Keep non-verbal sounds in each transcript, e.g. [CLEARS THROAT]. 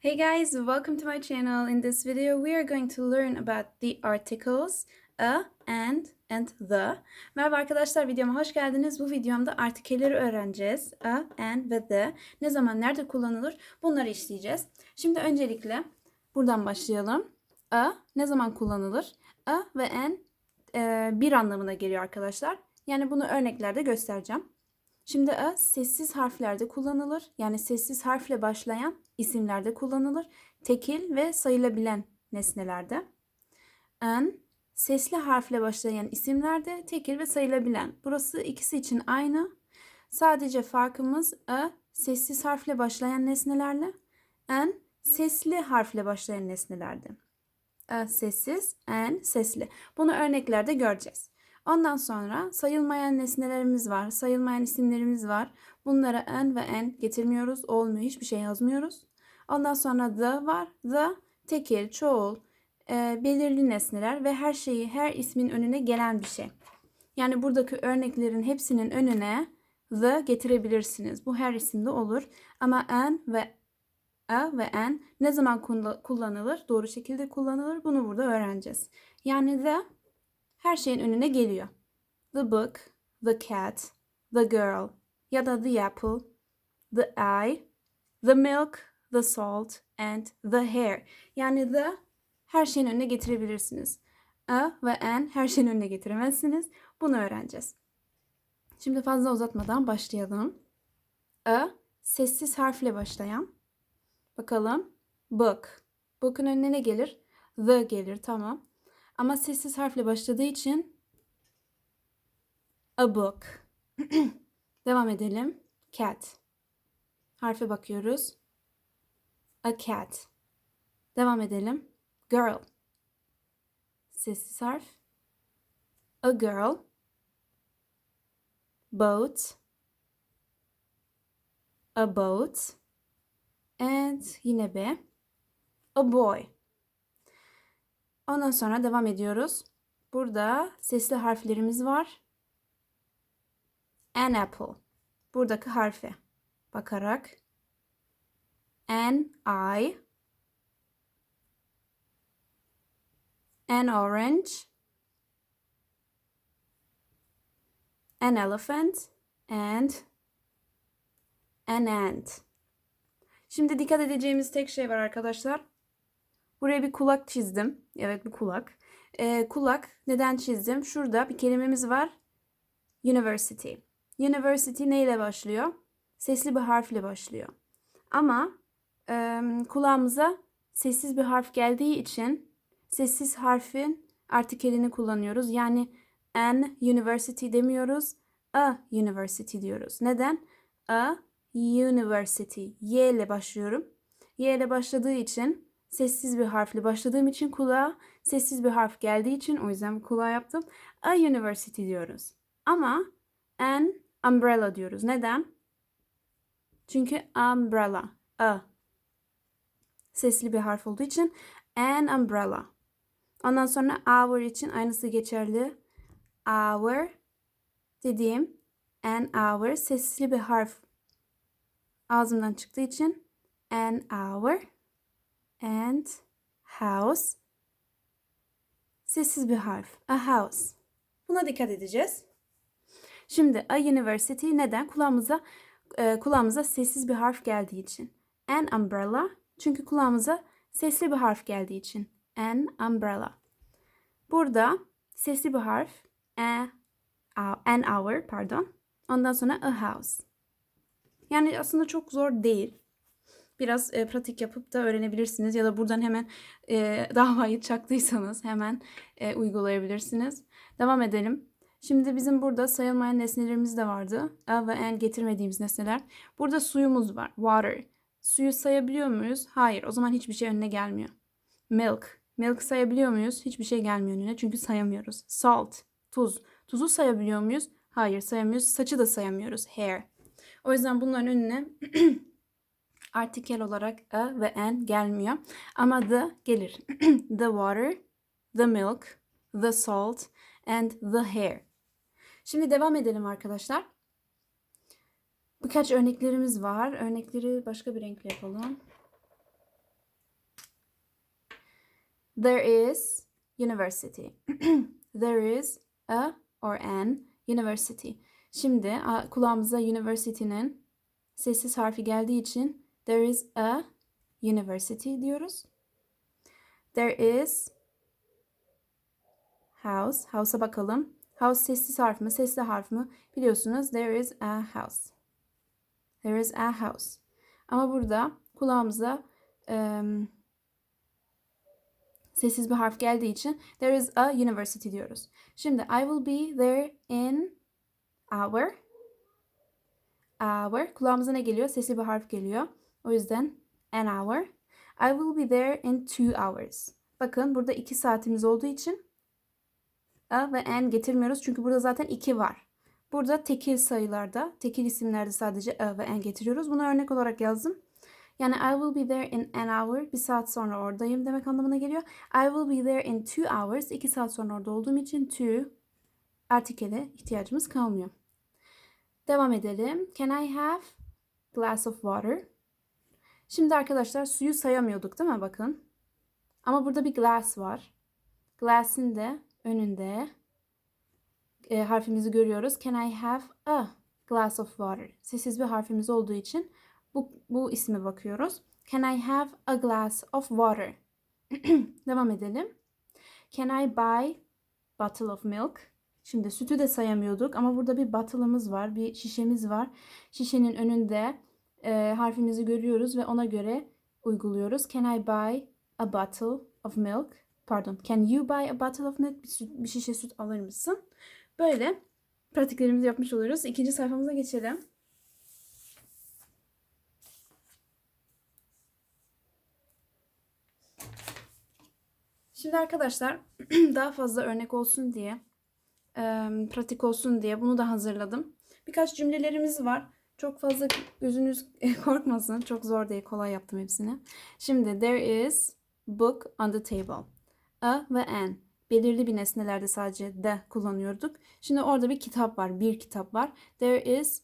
Hey guys, welcome to my channel. In this video, we are going to learn about the articles a, and, and the. Merhaba arkadaşlar, videoma hoş geldiniz. Bu videomda artikelleri öğreneceğiz. A, and ve the. Ne zaman, nerede kullanılır? Bunları işleyeceğiz. Şimdi öncelikle buradan başlayalım. A, ne zaman kullanılır? A ve an e, bir anlamına geliyor arkadaşlar. Yani bunu örneklerde göstereceğim. Şimdi a sessiz harflerde kullanılır. Yani sessiz harfle başlayan isimlerde kullanılır. Tekil ve sayılabilen nesnelerde. An sesli harfle başlayan isimlerde tekil ve sayılabilen. Burası ikisi için aynı. Sadece farkımız a sessiz harfle başlayan nesnelerle, an sesli harfle başlayan nesnelerde. A sessiz, an sesli. Bunu örneklerde göreceğiz. Ondan sonra sayılmayan nesnelerimiz var, sayılmayan isimlerimiz var. Bunlara en ve en getirmiyoruz, olmuyor, hiçbir şey yazmıyoruz. Ondan sonra the var. The tekil, çoğul, e, belirli nesneler ve her şeyi, her ismin önüne gelen bir şey. Yani buradaki örneklerin hepsinin önüne the getirebilirsiniz. Bu her isimde olur. Ama en ve a ve en ne zaman kullanılır? Doğru şekilde kullanılır. Bunu burada öğreneceğiz. Yani the her şeyin önüne geliyor. The book, the cat, the girl ya da the apple, the eye, the milk, the salt and the hair. Yani the her şeyin önüne getirebilirsiniz. A ve an her şeyin önüne getiremezsiniz. Bunu öğreneceğiz. Şimdi fazla uzatmadan başlayalım. A sessiz harfle başlayan. Bakalım. Book. Book'un önüne ne gelir? The gelir tamam. Ama sessiz harfle başladığı için a book. [CLEARS THROAT] Devam edelim. Cat. Harfe bakıyoruz. A cat. Devam edelim. Girl. Sessiz harf. A girl. Boat. A boat. And yine B. A boy. Ondan sonra devam ediyoruz. Burada sesli harflerimiz var. An apple. Buradaki harfe bakarak. An eye. An orange. An elephant. And an ant. Şimdi dikkat edeceğimiz tek şey var arkadaşlar. Buraya bir kulak çizdim. Evet bir kulak. Ee, kulak neden çizdim? Şurada bir kelimemiz var. University. University neyle başlıyor? Sesli bir harfle başlıyor. Ama e, kulağımıza sessiz bir harf geldiği için sessiz harfin artikelini kullanıyoruz. Yani an university demiyoruz. A university diyoruz. Neden? A university. Y ile başlıyorum. Y ile başladığı için sessiz bir harfle başladığım için kulağa sessiz bir harf geldiği için o yüzden kulağa yaptım. A university diyoruz. Ama an umbrella diyoruz. Neden? Çünkü umbrella. A. Sesli bir harf olduğu için an umbrella. Ondan sonra our için aynısı geçerli. Our dediğim an hour sesli bir harf ağzımdan çıktığı için an hour and house. Sessiz bir harf. A house. Buna dikkat edeceğiz. Şimdi a university neden? Kulağımıza e, kulağımıza sessiz bir harf geldiği için. An umbrella çünkü kulağımıza sesli bir harf geldiği için. An umbrella. Burada sesli bir harf a, an hour pardon. Ondan sonra a house. Yani aslında çok zor değil biraz e, pratik yapıp da öğrenebilirsiniz. Ya da buradan hemen e, [LAUGHS] davayı çaktıysanız hemen e, uygulayabilirsiniz. Devam edelim. Şimdi bizim burada sayılmayan nesnelerimiz de vardı. A ve en getirmediğimiz nesneler. Burada suyumuz var. Water. Suyu sayabiliyor muyuz? Hayır. O zaman hiçbir şey önüne gelmiyor. Milk. Milk sayabiliyor muyuz? Hiçbir şey gelmiyor önüne çünkü sayamıyoruz. Salt. Tuz. Tuzu sayabiliyor muyuz? Hayır sayamıyoruz. Saçı da sayamıyoruz. Hair. O yüzden bunların önüne [CLEARS THROAT] artikel olarak a ve an gelmiyor. Ama the gelir. [CLEARS THROAT] the water, the milk, the salt and the hair. Şimdi devam edelim arkadaşlar. Birkaç örneklerimiz var. Örnekleri başka bir renkle yapalım. There is university. [CLEARS THROAT] There is a or an university. Şimdi kulağımıza university'nin sessiz harfi geldiği için there is a university diyoruz. There is house. House'a bakalım. House sessiz harf mi, sesli harf mi? Biliyorsunuz there is a house. There is a house. Ama burada kulağımıza em, sessiz bir harf geldiği için there is a university diyoruz. Şimdi I will be there in hour. Hour. Kulağımıza ne geliyor? Sesli bir harf geliyor. O yüzden an hour. I will be there in two hours. Bakın burada iki saatimiz olduğu için a ve an getirmiyoruz. Çünkü burada zaten iki var. Burada tekil sayılarda, tekil isimlerde sadece a ve an getiriyoruz. Bunu örnek olarak yazdım. Yani I will be there in an hour. Bir saat sonra oradayım demek anlamına geliyor. I will be there in two hours. İki saat sonra orada olduğum için to artikele ihtiyacımız kalmıyor. Devam edelim. Can I have glass of water? Şimdi arkadaşlar suyu sayamıyorduk değil mi? Bakın. Ama burada bir glass var. Glass'in de önünde e, harfimizi görüyoruz. Can I have a glass of water? Sessiz bir harfimiz olduğu için bu, bu isme bakıyoruz. Can I have a glass of water? [CLEARS THROAT] Devam edelim. Can I buy bottle of milk? Şimdi sütü de sayamıyorduk ama burada bir bottle'ımız var, bir şişemiz var. Şişenin önünde e, harfimizi görüyoruz ve ona göre uyguluyoruz. Can I buy a bottle of milk? Pardon, can you buy a bottle of milk? Bir, bir şişe süt alır mısın? Böyle pratiklerimizi yapmış oluyoruz. İkinci sayfamıza geçelim. Şimdi arkadaşlar [CLEARS THROAT] daha fazla örnek olsun diye, e, pratik olsun diye bunu da hazırladım. Birkaç cümlelerimiz var. Çok fazla gözünüz [LAUGHS] korkmasın. Çok zor değil. Kolay yaptım hepsini. Şimdi there is book on the table. A ve an. Belirli bir nesnelerde sadece de kullanıyorduk. Şimdi orada bir kitap var. Bir kitap var. There is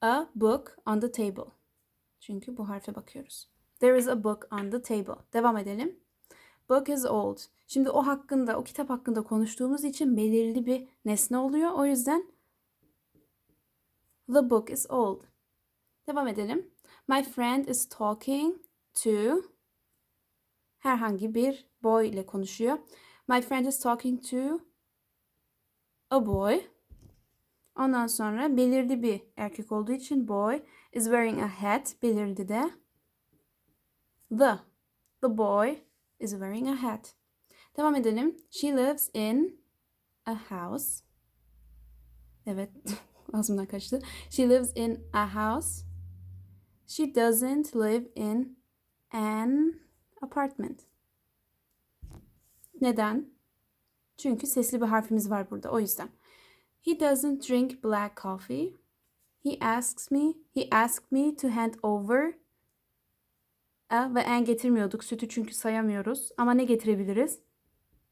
a book on the table. Çünkü bu harfe bakıyoruz. There is a book on the table. Devam edelim. Book is old. Şimdi o hakkında, o kitap hakkında konuştuğumuz için belirli bir nesne oluyor. O yüzden the book is old. Devam edelim. My friend is talking to herhangi bir boy ile konuşuyor. My friend is talking to a boy. Ondan sonra belirli bir erkek olduğu için boy is wearing a hat. Belirli de the. The boy is wearing a hat. Devam edelim. She lives in a house. Evet, [LAUGHS] ağzımdan kaçtı. She lives in a house. She doesn't live in an apartment. Neden? Çünkü sesli bir harfimiz var burada. O yüzden. He doesn't drink black coffee. He asks me, he asked me to hand over a ve en getirmiyorduk. Sütü çünkü sayamıyoruz. Ama ne getirebiliriz?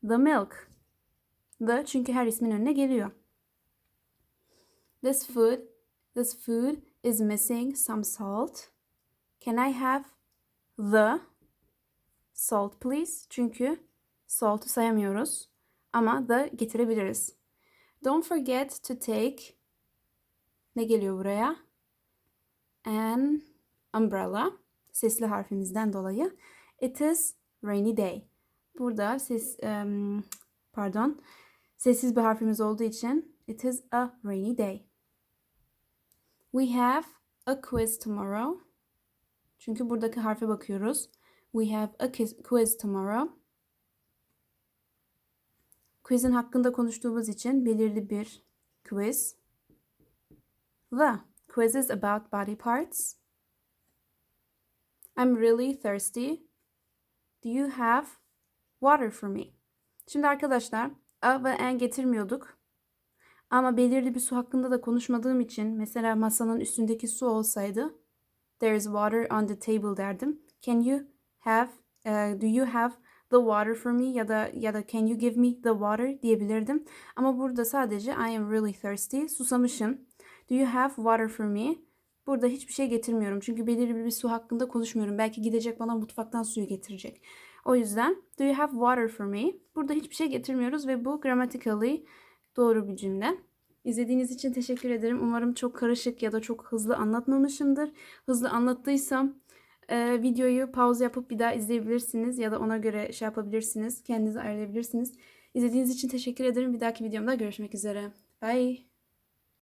The milk. The çünkü her ismin önüne geliyor. This food, this food is missing some salt. Can I have the salt please? Çünkü salt'ı sayamıyoruz. Ama the getirebiliriz. Don't forget to take ne geliyor buraya? An umbrella. Sesli harfimizden dolayı. It is rainy day. Burada ses em, pardon sessiz bir harfimiz olduğu için it is a rainy day. We have a quiz tomorrow. Çünkü buradaki harfe bakıyoruz. We have a quiz- tomorrow. Quizin hakkında konuştuğumuz için belirli bir quiz. The quiz is about body parts. I'm really thirsty. Do you have water for me? Şimdi arkadaşlar a ve en getirmiyorduk. Ama belirli bir su hakkında da konuşmadığım için mesela masanın üstündeki su olsaydı there is water on the table derdim. Can you have uh, do you have the water for me ya da ya da can you give me the water diyebilirdim. Ama burada sadece I am really thirsty. Susamışım. Do you have water for me? Burada hiçbir şey getirmiyorum. Çünkü belirli bir su hakkında konuşmuyorum. Belki gidecek bana mutfaktan suyu getirecek. O yüzden do you have water for me? Burada hiçbir şey getirmiyoruz ve bu grammatically doğru bir cümle. İzlediğiniz için teşekkür ederim. Umarım çok karışık ya da çok hızlı anlatmamışımdır. Hızlı anlattıysam e, videoyu pause yapıp bir daha izleyebilirsiniz ya da ona göre şey yapabilirsiniz. Kendinizi ayarlayabilirsiniz. İzlediğiniz için teşekkür ederim. Bir dahaki videomda görüşmek üzere. Bye.